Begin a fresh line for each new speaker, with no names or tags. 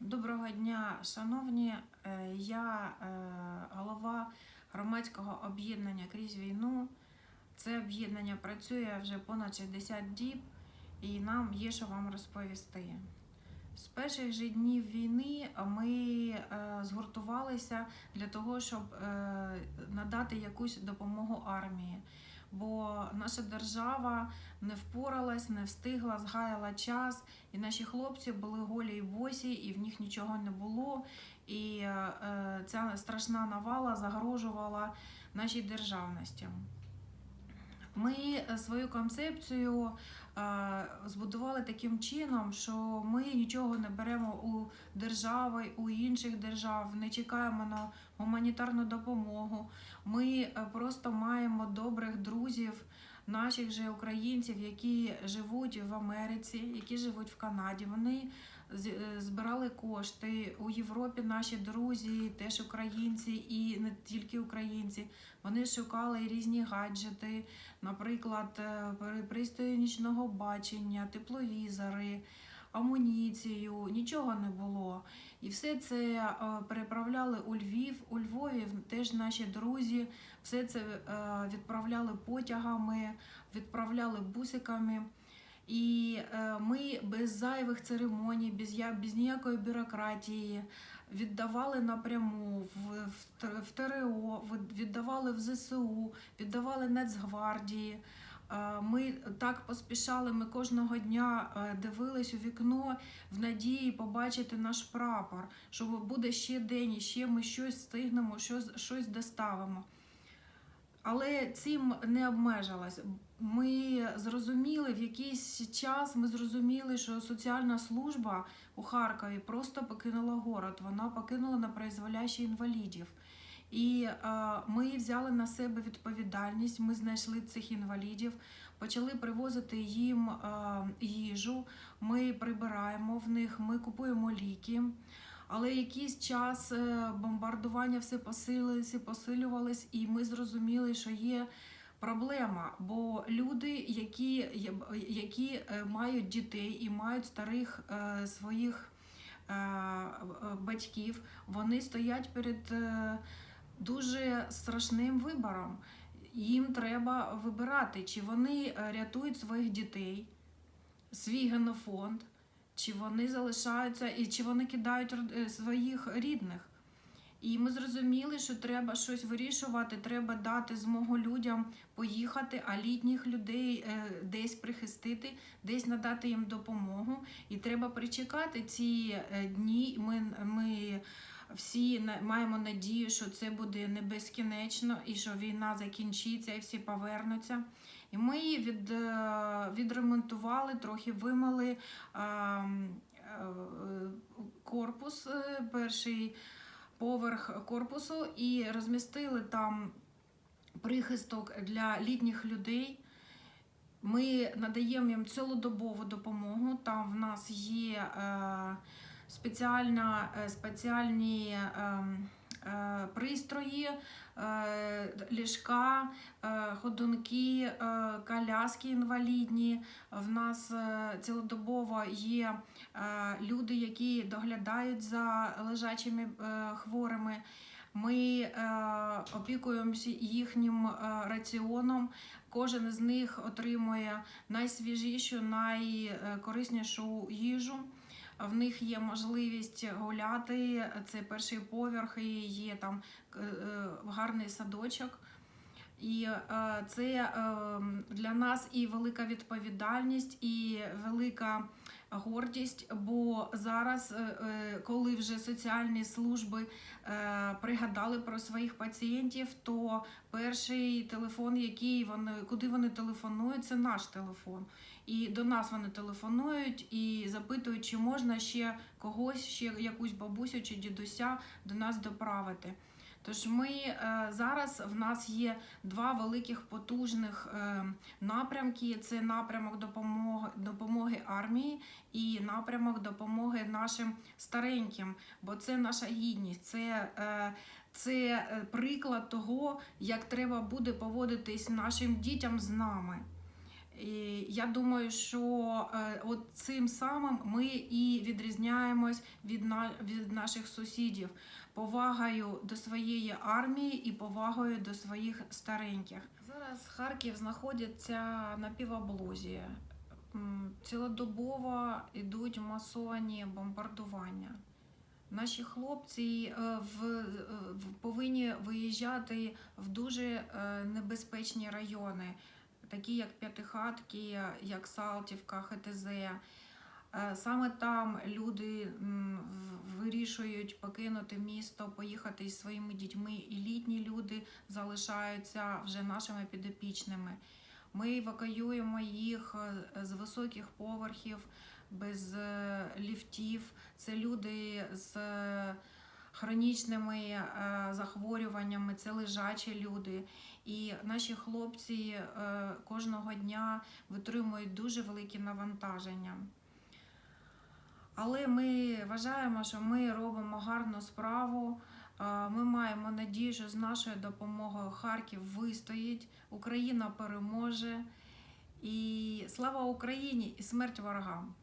Доброго дня, шановні. Е, Я е, голова громадського об'єднання крізь війну. Це об'єднання працює вже понад 60 діб, і нам є що вам розповісти. З перших же днів війни ми е, згуртувалися для того, щоб надати якусь допомогу армії. Бо наша держава не впоралась, не встигла, згаяла час, і наші хлопці були голі і босі, і в них нічого не було. І е, ця страшна навала загрожувала нашій державності. Ми е, свою концепцію е, збудували таким чином, що ми нічого не беремо у держави, у інших держав, не чекаємо на гуманітарну допомогу. Ми е, просто маємо добрих друзів, наших же українців, які живуть в Америці, які живуть в Канаді. Вони е, збирали кошти у Європі. Наші друзі, теж українці, і не тільки українці. Вони шукали різні гаджети, наприклад, е, при- пристрої нічного бачення, тепловізори, амуніцію. Нічого не було. І все це е, переправляли у Львів. У Львові теж наші друзі все це е, відправляли потягами, відправляли бусиками. І е, ми без зайвих церемоній, без, без ніякої бюрократії віддавали напряму в, в, в ТРО, віддавали в ЗСУ, віддавали Нацгвардії. Е, Ми так поспішали, ми кожного дня е, дивились у вікно в надії побачити наш прапор, що буде ще день, і ще ми щось встигнемо, щось, щось доставимо. Але цим не обмежилась. Ми зрозуміли в якийсь час, ми зрозуміли, що соціальна служба у Харкові просто покинула город. Вона покинула на призволяще інвалідів. І е, ми взяли на себе відповідальність. Ми знайшли цих інвалідів, почали привозити їм е, їжу. Ми прибираємо в них, ми купуємо ліки. Але якийсь час е, бомбардування все посилилось і посилювалось, і ми зрозуміли, що є проблема. Бо люди, які, які е, мають дітей і мають старих е, своїх батьків, вони стоять перед дуже страшним вибором. Їм треба вибирати, чи вони е, рятують своїх дітей, свій генофонд, чи вони залишаються, і чи вони кидають е, своїх рідних. І ми зрозуміли, що треба щось вирішувати, треба дати змогу людям поїхати, а літніх людей е, десь прихистити, десь надати їм допомогу. І треба причекати ці дні. Ми, ми всі маємо надію, що це буде не безкінечно і що війна закінчиться і всі повернуться. І ми її від, е, відремонтували, трохи вимили е, корпус, е, перший поверх корпусу, і розмістили там прихисток для літніх людей. Ми надаємо їм цілодобову допомогу. Там в нас є спеціальна, е, спеціальні е, е, пристрої, е, ліжка, ходунки, коляски інвалідні. В нас цілодобово є люди, які доглядають за лежачими хворими. Ми е, опікуємося їхнім е, раціоном. Кожен з них отримує найсвіжішу, найкориснішу їжу. В них є можливість гуляти. Це перший поверх, і є там е, е, гарний садочок. І е, це для нас і велика відповідальність, і велика гордість. Бо зараз, е, е, коли вже соціальні служби е, пригадали про своїх пацієнтів, то перший телефон, який вони куди вони телефонують, це наш телефон. І до нас вони телефонують і запитують, чи можна ще когось, ще якусь бабусю чи дідуся до нас доправити. Тож ми е, зараз в нас є два великих потужних е, напрямки: це напрямок допомоги, допомоги армії і напрямок допомоги нашим стареньким, бо це наша гідність, це, е, це приклад того, як треба буде поводитись нашим дітям з нами. І я думаю, що е, от цим самим ми і відрізняємось від, на, від наших сусідів повагою до своєї армії і повагою до своїх стареньких. Зараз Харків знаходиться на півоблозі. Цілодобово йдуть масовані бомбардування. Наші хлопці е, в, е, в- повинні виїжджати в дуже небезпечні райони, такі як П'ятихатки, як Салтівка, ХТЗ. Е, Саме там люди вирішують покинути місто, поїхати із своїми дітьми, і літні люди залишаються вже нашими підопічними. Ми евакуюємо їх е, з високих поверхів, без е, ліфтів. Це люди з хронічними е, захворюваннями, це лежачі люди. І наші хлопці е, кожного дня витримують дуже великі навантаження. Але ми вважаємо, що ми робимо гарну справу. Е, Ми маємо надію, що з нашою допомогою Харків вистоїть, Україна переможе. І слава Україні і смерть ворогам!